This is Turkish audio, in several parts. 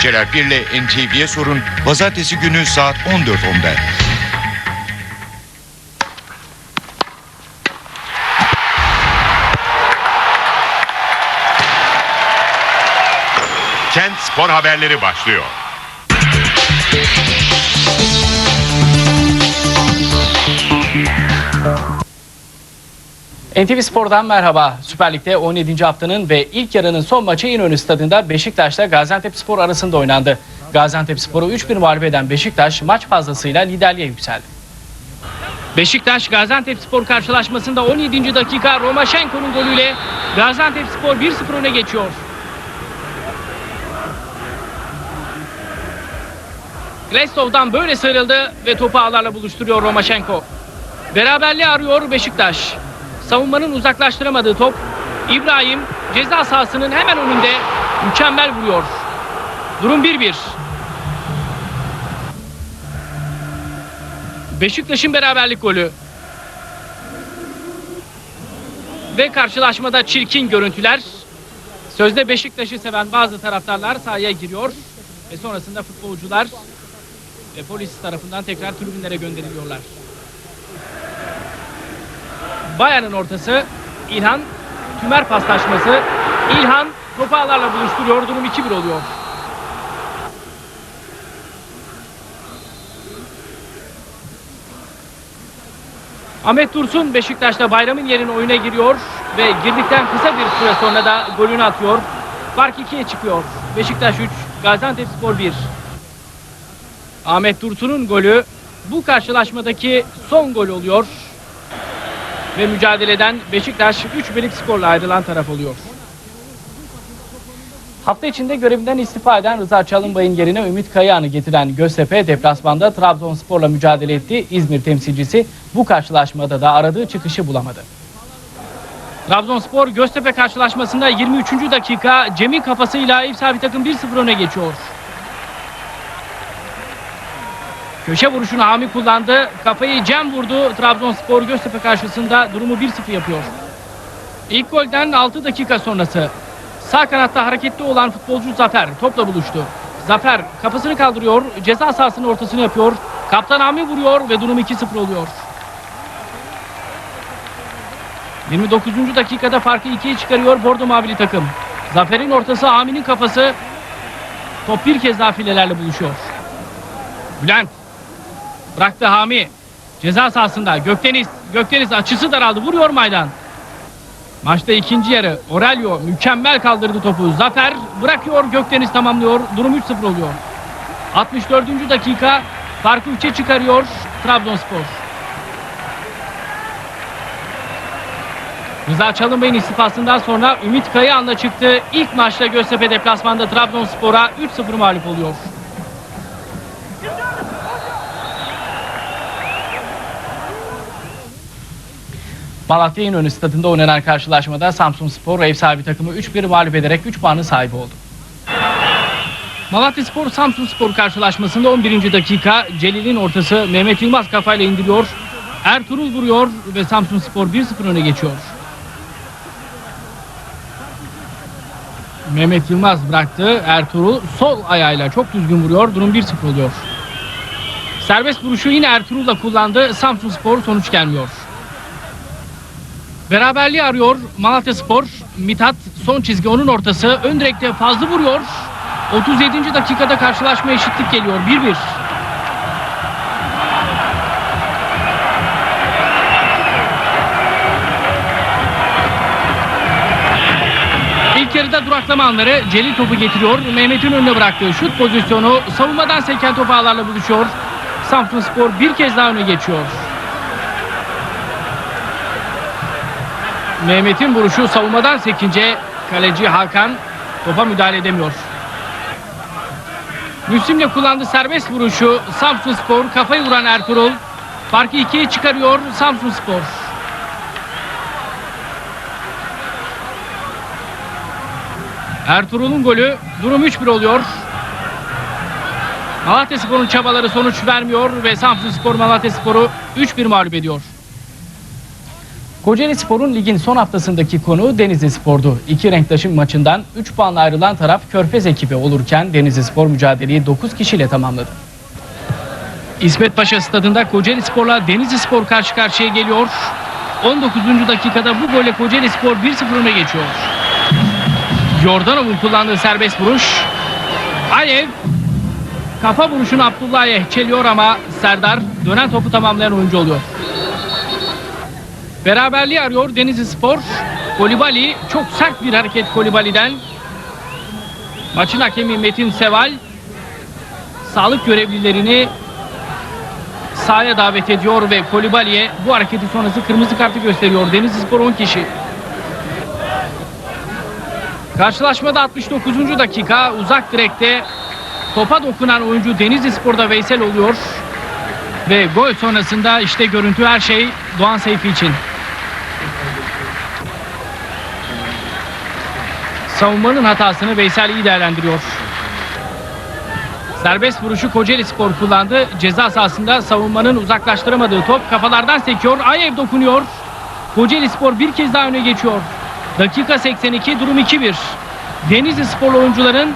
Celal Bir'le NTV'ye sorun pazartesi günü saat 14.10'da. Kent Spor Haberleri başlıyor. NTV Spor'dan merhaba. Süper Lig'de 17. haftanın ve ilk yarının son maçı İnönü Stadı'nda Beşiktaş'la Gaziantep Spor arasında oynandı. Gaziantep Spor'u 3-1 mağlup eden Beşiktaş maç fazlasıyla liderliğe yükseldi. Beşiktaş Gaziantep Spor karşılaşmasında 17. dakika Romaşenko'nun golüyle Gaziantep Spor 1-0 öne geçiyor. Grestov'dan böyle sıyrıldı ve topu ağlarla buluşturuyor Romaşenko. Beraberliği arıyor Beşiktaş. Savunmanın uzaklaştıramadığı top İbrahim ceza sahasının hemen önünde mükemmel vuruyor. Durum 1-1. Beşiktaş'ın beraberlik golü. Ve karşılaşmada çirkin görüntüler. Sözde Beşiktaş'ı seven bazı taraftarlar sahaya giriyor. Ve sonrasında futbolcular ve polis tarafından tekrar tribünlere gönderiliyorlar. Bayern'in ortası İlhan Tümer paslaşması İlhan topu ağlarla buluşturuyor durum 2-1 oluyor. Ahmet Dursun Beşiktaş'ta bayramın yerine oyuna giriyor ve girdikten kısa bir süre sonra da golünü atıyor. Fark 2'ye çıkıyor. Beşiktaş 3, Gaziantepspor 1. Ahmet Dursun'un golü bu karşılaşmadaki son gol oluyor ve mücadeleden Beşiktaş 3 birlik skorla ayrılan taraf oluyor. Hafta içinde görevinden istifa eden Rıza Çalınbay'ın yerine Ümit Kayağan'ı getiren Göztepe deplasmanda Trabzonspor'la mücadele etti. İzmir temsilcisi bu karşılaşmada da aradığı çıkışı bulamadı. Trabzonspor Göztepe karşılaşmasında 23. dakika Cem'in kafasıyla ev sahibi takım 1-0 öne geçiyor. Köşe vuruşunu Hami kullandı. Kafayı Cem vurdu. Trabzonspor Göztepe karşısında durumu 1-0 yapıyor. İlk golden 6 dakika sonrası sağ kanatta hareketli olan futbolcu Zafer topla buluştu. Zafer kafasını kaldırıyor. Ceza sahasının ortasını yapıyor. Kaptan Hami vuruyor ve durum 2-0 oluyor. 29. dakikada farkı 2'ye çıkarıyor Bordo Mavili takım. Zafer'in ortası Hami'nin kafası. Top bir kez daha filelerle buluşuyor. Bülent Bıraktı Hami. Ceza sahasında Gökdeniz. Gökdeniz açısı daraldı. Vuruyor Maydan. Maçta ikinci yarı Aurelio mükemmel kaldırdı topu. Zafer bırakıyor Gökdeniz tamamlıyor. Durum 3-0 oluyor. 64. dakika farkı 3'e çıkarıyor Trabzonspor. Rıza Çalınbay'ın istifasından sonra Ümit Kayıhan'la çıktı. İlk maçta Göztepe deplasmanda Trabzonspor'a 3-0 mağlup oluyor. Malatya İnönü stadında oynanan karşılaşmada Samsun Spor ev sahibi takımı 3-1 mağlup ederek 3 puanın sahibi oldu. Malatya Spor Samsun Spor karşılaşmasında 11. dakika Celil'in ortası Mehmet Yılmaz kafayla indiriyor. Ertuğrul vuruyor ve Samsun Spor 1-0 öne geçiyor. Mehmet Yılmaz bıraktı. Ertuğrul sol ayağıyla çok düzgün vuruyor. Durum 1-0 oluyor. Serbest vuruşu yine Ertuğrul'la kullandı. Samsun Spor sonuç gelmiyor. Beraberliği arıyor Malatya Spor. Mithat son çizgi onun ortası. Ön direkte fazla vuruyor. 37. dakikada karşılaşma eşitlik geliyor. 1-1. İlk yarıda duraklama anları Celil topu getiriyor. Mehmet'in önüne bıraktığı şut pozisyonu savunmadan seken top ağlarla buluşuyor. Samsun Spor bir kez daha öne geçiyor. Mehmet'in vuruşu savunmadan sekince kaleci Hakan topa müdahale edemiyor. Müslim'le kullandığı serbest vuruşu Samsun Spor kafayı vuran Ertuğrul farkı ikiye çıkarıyor Samsun Spor. Ertuğrul'un golü durum 3-1 oluyor. Malatya Spor'un çabaları sonuç vermiyor ve Samsun Spor Malatya Spor'u 3-1 mağlup ediyor. Kocaeli Spor'un ligin son haftasındaki konu Denizli Spor'du. İki renktaşın maçından 3 puanla ayrılan taraf Körfez ekibi olurken Denizli Spor mücadeleyi 9 kişiyle tamamladı. İsmet Paşa stadında Kocaeli Spor'la Denizli Spor karşı karşıya geliyor. 19. dakikada bu golle Kocaeli Spor 1-0 öne geçiyor. Yordanov'un kullandığı serbest vuruş. Alev kafa vuruşunu Abdullah'ya çeliyor ama Serdar dönen topu tamamlayan oyuncu oluyor. Beraberliği arıyor Denizli Spor. Kolibali çok sert bir hareket Kolibali'den. Maçın hakemi Metin Seval sağlık görevlilerini sahaya davet ediyor ve Kolibali'ye bu hareketi sonrası kırmızı kartı gösteriyor. Denizli Spor 10 kişi. Karşılaşmada 69. dakika uzak direkte topa dokunan oyuncu Denizli Spor'da Veysel oluyor. Ve gol sonrasında işte görüntü her şey Doğan Seyfi için. Savunmanın hatasını Veysel iyi değerlendiriyor. Serbest vuruşu Kocaeli Spor kullandı. Ceza sahasında savunmanın uzaklaştıramadığı top kafalardan sekiyor. Ayev dokunuyor. Kocaeli Spor bir kez daha öne geçiyor. Dakika 82 durum 2-1. Denizli Spor oyuncuların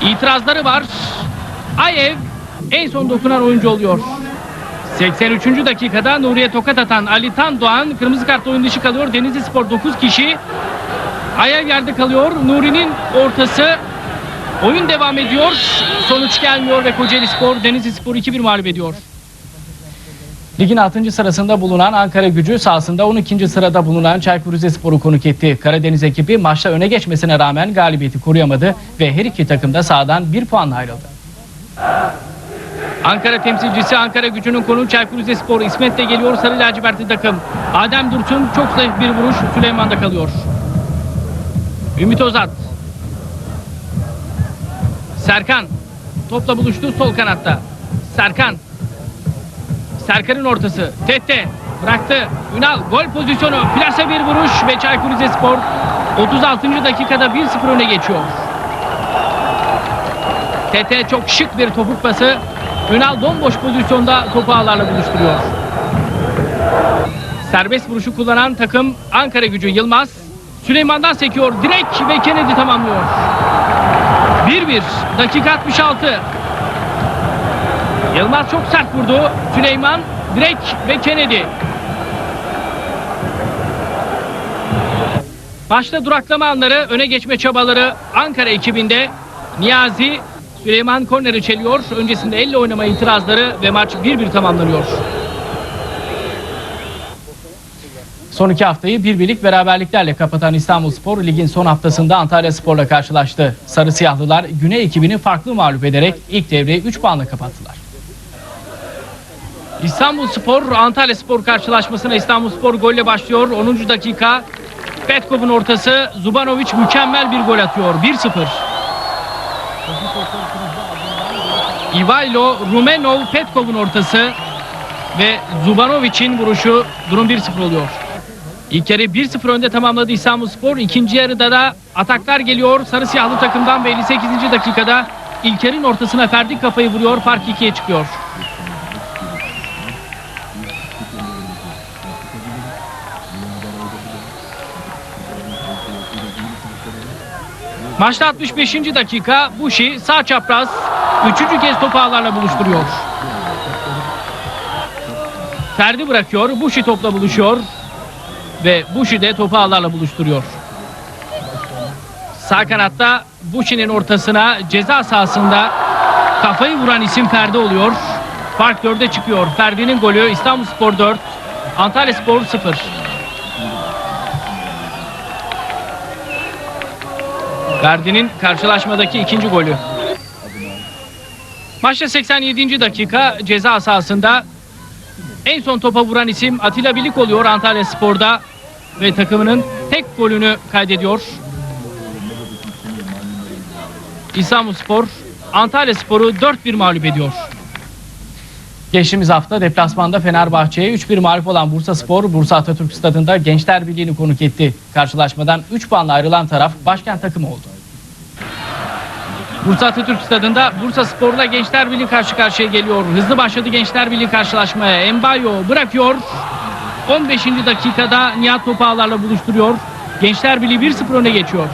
itirazları var. Ayev en son dokunan oyuncu oluyor. 83. dakikada Nuriye tokat atan Ali Tan Doğan kırmızı kartla oyun dışı kalıyor. Denizli Spor 9 kişi. Ayev yerde kalıyor. Nuri'nin ortası Oyun devam ediyor. Sonuç gelmiyor ve Kocaeli Spor Denizli Spor 2-1 mağlup ediyor. Ligin 6. sırasında bulunan Ankara gücü sahasında 12. sırada bulunan Çaykur Rizespor'u konuk etti. Karadeniz ekibi maçta öne geçmesine rağmen galibiyeti koruyamadı ve her iki takım da sahadan 1 puanla ayrıldı. Ankara temsilcisi Ankara gücünün konuğu Çaykur Rizespor İsmet de geliyor sarı lacivertli takım. Adem Dursun çok zayıf bir vuruş Süleyman'da kalıyor. Ümit Ozat Serkan topla buluştu sol kanatta. Serkan. Serkan'ın ortası. Tette bıraktı. Ünal gol pozisyonu. Plase bir vuruş ve Çaykur Rizespor 36. dakikada 1-0 öne geçiyor. Tete çok şık bir topuk pası. Ünal bomboş pozisyonda topu ağlarla buluşturuyor. Serbest vuruşu kullanan takım Ankara gücü Yılmaz. Süleyman'dan sekiyor. Direkt ve Kennedy tamamlıyor. 1-1. Dakika 66. Yılmaz çok sert vurdu. Süleyman, Direk ve Kennedy. Başta duraklama anları, öne geçme çabaları Ankara ekibinde. Niyazi, Süleyman korneri çeliyor. Öncesinde elle oynama itirazları ve maç 1-1 tamamlanıyor. Son iki haftayı bir birlik beraberliklerle kapatan İstanbulspor ligin son haftasında Antalya Spor'la karşılaştı. Sarı Siyahlılar Güney ekibini farklı mağlup ederek ilk devreyi 3 puanla kapattılar. İstanbulspor Antalya Spor karşılaşmasına İstanbulspor golle başlıyor. 10. dakika Petkov'un ortası Zubanovic mükemmel bir gol atıyor. 1-0. Ivailo Rumenov Petkov'un ortası ve Zubanovic'in vuruşu durum 1-0 oluyor. İlk yarı 1-0 önde tamamladı İstanbulspor. İkinci yarıda da ataklar geliyor. Sarı siyahlı takımdan ve 58. dakikada İlker'in ortasına Ferdi kafayı vuruyor. Fark 2'ye çıkıyor. Maçta 65. dakika Buşi sağ çapraz üçüncü kez topu ağlarla buluşturuyor. Ferdi bırakıyor. Buşi topla buluşuyor. Ve Buşi de topu ağlarla buluşturuyor. Sağ kanatta Buşi'nin ortasına ceza sahasında kafayı vuran isim Ferdi oluyor. Fark 4'e çıkıyor. Ferdi'nin golü İstanbulspor 4, Antalyaspor 0. Ferdi'nin karşılaşmadaki ikinci golü. Maçta 87. dakika ceza sahasında en son topa vuran isim Atilla Bilik oluyor Antalya Spor'da ve takımının tek golünü kaydediyor. İstanbulspor Antalya Spor'u 4-1 mağlup ediyor. Geçtiğimiz hafta deplasmanda Fenerbahçe'ye 3-1 mağlup olan Bursa Spor, Bursa Atatürk Stadı'nda Gençler Birliği'ni konuk etti. Karşılaşmadan 3 puanla ayrılan taraf başkent takımı oldu. Bursa Atatürk Stadı'nda Bursa Spor'la Gençler Birliği karşı karşıya geliyor. Hızlı başladı Gençler Birliği karşılaşmaya. Embayo bırakıyor. 15. dakikada Nihat topu ağlarla buluşturuyor. Gençler Birliği 1-0 öne geçiyor.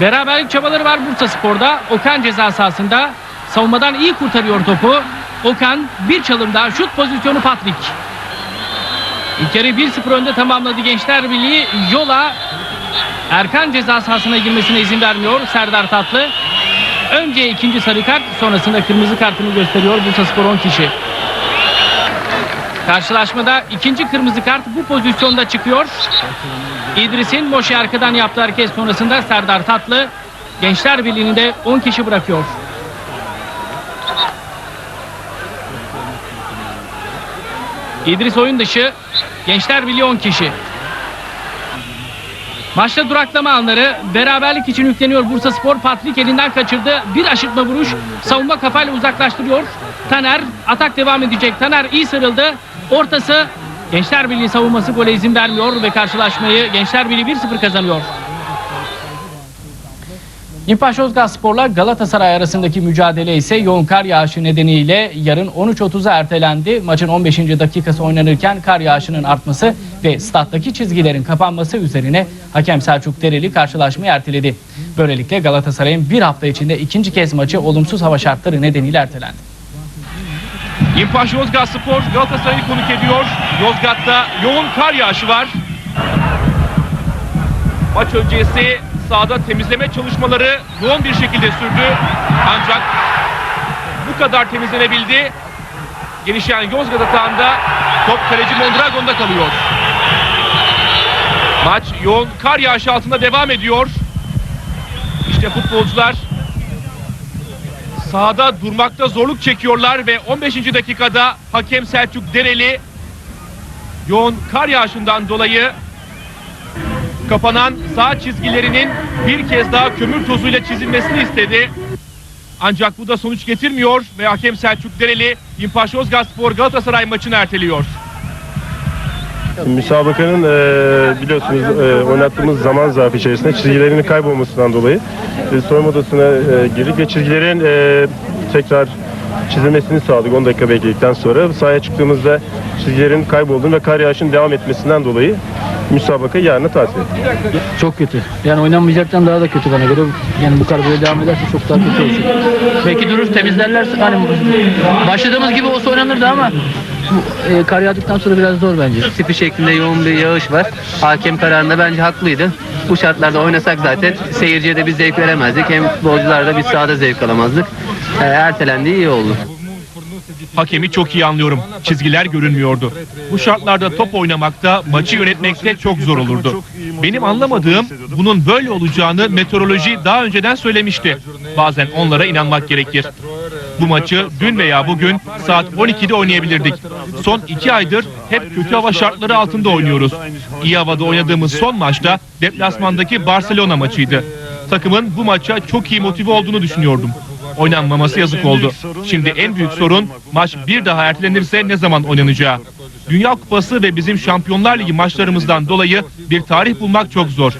Beraberlik çabaları var Bursa Spor'da. Okan ceza sahasında savunmadan iyi kurtarıyor topu. Okan bir çalım daha şut pozisyonu Patrik. İlk yarı 1-0 önde tamamladı Gençler Birliği. Yola Erkan ceza sahasına girmesine izin vermiyor Serdar Tatlı. Önce ikinci sarı kart sonrasında kırmızı kartını gösteriyor Bursa Spor 10 kişi. Karşılaşmada ikinci kırmızı kart bu pozisyonda çıkıyor. İdris'in Moşe arkadan yaptığı hareket sonrasında Serdar Tatlı Gençler Birliği'ni de 10 kişi bırakıyor. İdris oyun dışı. Gençler Birliği 10 kişi. Maçta duraklama anları beraberlik için yükleniyor Bursa Spor. Patrik elinden kaçırdı. Bir aşırtma vuruş. Savunma kafayla uzaklaştırıyor. Taner atak devam edecek. Taner iyi sarıldı. Ortası Gençler Birliği savunması gole izin vermiyor ve karşılaşmayı Gençler Birliği 1-0 kazanıyor. Yozgat Spor'la Galatasaray arasındaki mücadele ise yoğun kar yağışı nedeniyle yarın 13.30'a ertelendi. Maçın 15. dakikası oynanırken kar yağışının artması ve stat'taki çizgilerin kapanması üzerine hakem Selçuk Dereli karşılaşmayı erteledi. Böylelikle Galatasaray'ın bir hafta içinde ikinci kez maçı olumsuz hava şartları nedeniyle ertelendi. İmpaş Yozgat Spor Galatasaray'ı konuk ediyor. Yozgat'ta yoğun kar yağışı var. Maç öncesi sahada temizleme çalışmaları yoğun bir şekilde sürdü. Ancak bu kadar temizlenebildi. Gelişen Yozgat atağında top kaleci Mondragon'da kalıyor. Maç yoğun kar yağışı altında devam ediyor. İşte futbolcular sahada durmakta zorluk çekiyorlar ve 15. dakikada hakem Selçuk Dereli yoğun kar yağışından dolayı kapanan sağ çizgilerinin bir kez daha kömür tozuyla çizilmesini istedi. Ancak bu da sonuç getirmiyor ve hakem Selçuk Dereli İmpaş Yozgatspor Galatasaray maçını erteliyor. Müsabakanın e, biliyorsunuz e, oynattığımız zaman zarfı içerisinde çizgilerinin kaybolmasından dolayı e, soyunma odasına e, girdik ve çizgilerin e, tekrar çizilmesini sağladık 10 dakika bekledikten sonra. Sahaya çıktığımızda çizgilerin kaybolduğunu ve kar yağışının devam etmesinden dolayı müsabaka yarına tatil. Çok kötü. Yani oynanmayacaktan daha da kötü bana göre. Yani bu kadar böyle devam ederse çok daha kötü olacak. Belki durur temizlerlerse hani başladığımız gibi olsa oynanırdı ama e, kar yağdıktan sonra biraz zor bence. tipi şeklinde yoğun bir yağış var. Hakem kararında bence haklıydı. Bu şartlarda oynasak zaten seyirciye de bir zevk veremezdik. Hem futbolcular da biz sahada zevk alamazdık. Ee, ertelendiği iyi oldu. Hakemi çok iyi anlıyorum. Çizgiler görünmüyordu. Bu şartlarda top oynamakta, maçı yönetmekte çok zor olurdu. Benim anlamadığım bunun böyle olacağını meteoroloji daha önceden söylemişti. Bazen onlara inanmak gerekir. Bu maçı dün veya bugün saat 12'de oynayabilirdik. Son iki aydır hep kötü hava şartları altında oynuyoruz. İyi havada oynadığımız son maçta deplasmandaki Barcelona maçıydı. Takımın bu maça çok iyi motive olduğunu düşünüyordum. Oynanmaması yazık oldu. Şimdi en büyük sorun maç bir daha ertelenirse ne zaman oynanacağı. Dünya Kupası ve bizim Şampiyonlar Ligi maçlarımızdan dolayı bir tarih bulmak çok zor.